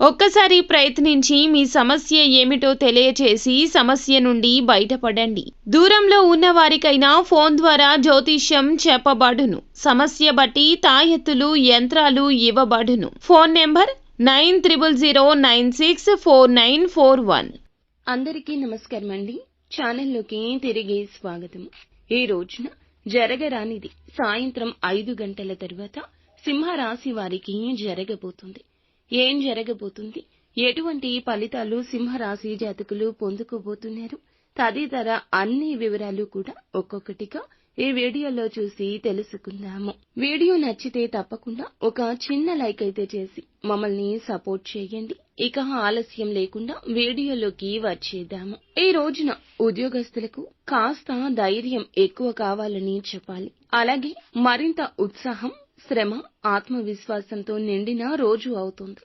ఒక్కసారి ప్రయత్నించి మీ సమస్య ఏమిటో తెలియచేసి సమస్య నుండి బయటపడండి. దూరంలో ఉన్న వారికైనా ఫోన్ ద్వారా జ్యోతిష్యం చెప్పబడును. సమస్య బట్టి తాయెత్తులు యంత్రాలు ఇవ్వబడును. Phone number nine triple zero nine six four nine four one. అందరికీ నమస్కారం అండి. ఛానల్లోకి తిరిగి స్వాగతం. ఈ రోజున జరగరానిది సాయంత్రం ఐదు గంటల తరువాత సింహరాశి వారికి జరగబోతుంది. ఏం జరగబోతుంది? ఎటువంటి ఫలితాలు సింహరాశి జాతకులు పొందుకోబోతున్నారు? తదితర అన్ని వివరాలు కూడా ఒక్కొక్కటిగా ఈ వీడియోలో చూసి తెలుసుకుందాము. వీడియో నచ్చితే తప్పకుండా ఒక చిన్న లైక్ అయితే చేసి మమ్మల్ని సపోర్ట్ చేయండి. ఇక ఆలస్యం లేకుండా వీడియోలోకి వచ్చేద్దాము. ఈ రోజున ఉద్యోగస్తులకు కాస్త ధైర్యం ఎక్కువ కావాలని చెప్పాలి. అలాగే మరింత ఉత్సాహం శ్రమ ఆత్మవిశ్వాసంతో నిండిన రోజు అవుతుంది.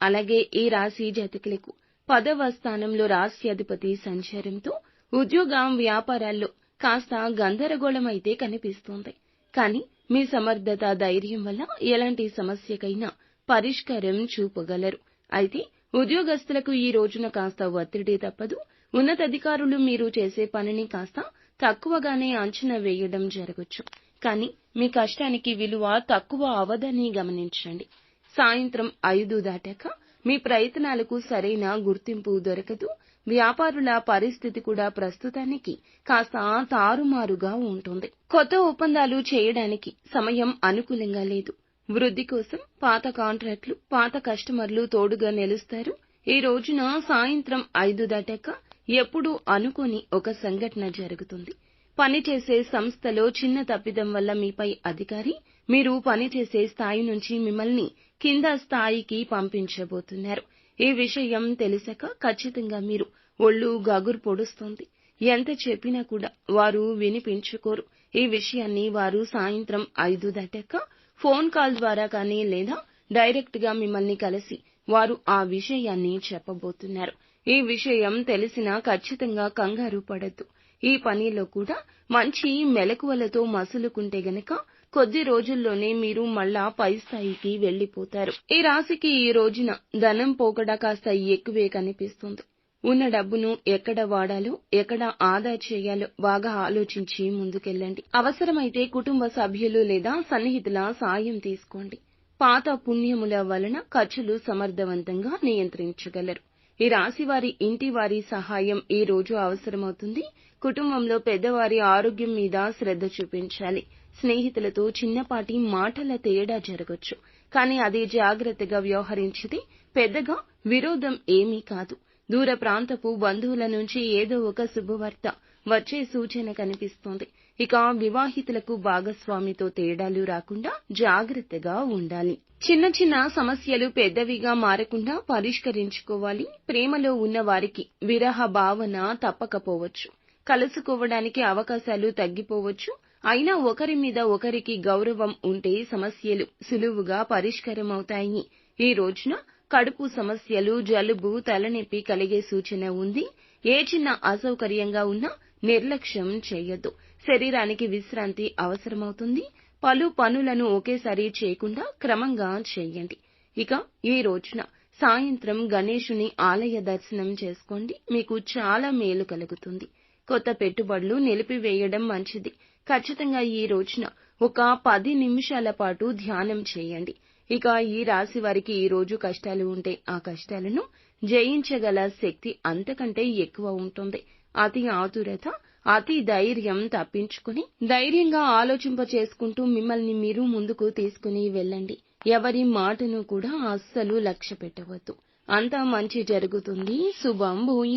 అలాగే ఈ రాశి జాతకులకు పదవ స్థానంలో రాశి అధిపతి సంచారంతో ఉద్యోగం వ్యాపారాల్లో కాస్త గందరగోళం అయితే కనిపిస్తోంది. కానీ మీ సమర్థత ధైర్యం వల్ల ఎలాంటి సమస్యకైనా పరిష్కారం చూపగలరు. అయితే ఉద్యోగస్తులకు ఈ రోజున కాస్త ఒత్తిడి తప్పదు. ఉన్నతాధికారులు మీరు చేసే పనిని కాస్త తక్కువగానే అంచనా వేయడం జరగచ్చు. కానీ మీ కష్టానికి విలువ తక్కువ అవదని గమనించండి. సాయంత్రం ఐదు దాటాక మీ ప్రయత్నాలకు సరైన గుర్తింపు దొరకదు. వ్యాపారుల పరిస్థితి కూడా ప్రస్తుతానికి కాస్త తారుమారుగా ఉంటుంది. కొత్త ఒప్పందాలు చేయడానికి సమయం అనుకూలంగా లేదు. వృద్ధి కోసం పాత కాంట్రాక్టులు పాత కస్టమర్లు తోడుగా నిలుస్తారు. ఈ రోజున సాయంత్రం ఐదు దాటాక ఎప్పుడూ అనుకోని ఒక సంఘటన జరుగుతుంది. పనిచేసే సంస్థలో చిన్న తప్పిదం వల్ల మీపై అధికారి మీరు పనిచేసే స్థాయి నుంచి మిమ్మల్ని కింద స్థాయికి పంపించబోతున్నారు. ఈ విషయం తెలిసాక ఖచ్చితంగా మీరు ఒళ్ళు గగురు పొడుస్తుంది. ఎంత చెప్పినా కూడా వారు వినిపించుకోరు. ఈ విషయాన్ని వారు సాయంత్రం ఐదు దాటాక ఫోన్ కాల్ ద్వారా కానీ లేదా డైరెక్ట్గా మిమ్మల్ని కలిసి వారు ఆ విషయాన్ని చెప్పబోతున్నారు. ఈ విషయం తెలిసినా ఖచ్చితంగా కంగారు పడద్దు. ఈ పనిలో కూడా మంచి మెలకువలతో మసులుకుంటే గనక కొద్ది రోజుల్లోనే మీరు మళ్ళా పై స్థాయికి వెళ్ళిపోతారు ఈ రాశికి ఈ రోజున ధనం పోకడ కాస్త ఎక్కువే కనిపిస్తుంది. ఉన్న డబ్బును ఎక్కడ వాడాలో ఎక్కడ ఆదా చేయాలో బాగా ఆలోచించి ముందుకెళ్ళండి. అవసరమైతే కుటుంబ సభ్యులు లేదా సన్నిహితుల సాయం తీసుకోండి. పాత పుణ్యముల వలన ఖర్చులు సమర్థవంతంగా నియంత్రించగలరు. ఈ రాశి వారి ఇంటి వారి సహాయం ఈ రోజు అవసరమవుతుంది. కుటుంబంలో పెద్దవారి ఆరోగ్యం మీద శ్రద్ధ చూపించాలి. స్నేహితులతో చిన్నపాటి మాటల తేడా జరగొచ్చు. కానీ అది జాగ్రత్తగా వ్యవహరించితే పెద్దగా విరోధం ఏమీ కాదు. దూర ప్రాంతపు బంధువుల నుంచి ఏదో ఒక శుభవార్త వచ్చే సూచన కనిపిస్తోంది. ఇక వివాహితులకు భాగస్వామితో తేడాలు రాకుండా జాగ్రత్తగా ఉండాలి. చిన్న చిన్న సమస్యలు పెద్దవిగా మారకుండా పరిష్కరించుకోవాలి. ప్రేమలో ఉన్న వారికి విరహ భావన తప్పకపోవచ్చు. కలుసుకోవడానికి అవకాశాలు తగ్గిపోవచ్చు. అయినా ఒకరి మీద ఒకరికి గౌరవం ఉంటే సమస్యలు సులువుగా పరిష్కారమవుతాయి. ఈ రోజున కడుపు సమస్యలు జలుబు తలనొప్పి కలిగే సూచన ఉంది. ఏ చిన్న అసౌకర్యంగా ఉన్నా నిర్లక్ష్యం చేయొద్దు. శరీరానికి విశ్రాంతి అవసరమవుతుంది. పలు పనులను ఒకేసారి చేయకుండా క్రమంగా చేయండి. ఇక ఈ రోజున సాయంత్రం గణేశుని ఆలయ దర్శనం చేసుకోండి. మీకు చాలా మేలు కలుగుతుంది. కొత్త పెట్టుబడులు నిలిపివేయడం మంచిది. ఖచ్చితంగా ఈ రోజున ఒక పది నిమిషాల పాటు ధ్యానం చేయండి. ఇక ఈ రాశి వారికి ఈ రోజు కష్టాలు ఉంటే ఆ కష్టాలను జయించగల శక్తి అంతకంటే ఎక్కువ ఉంటుంది. అతి ఆతురత అతి ధైర్యం తప్పించుకుని ధైర్యంగా ఆలోచింప చేసుకుంటూ మిమ్మల్ని మీరు ముందుకు తీసుకుని వెళ్ళండి. ఎవరి మాటను కూడా అస్సలు లక్ష్య పెట్టవద్దు అంతా మంచి జరుగుతుంది. శుభం భూయి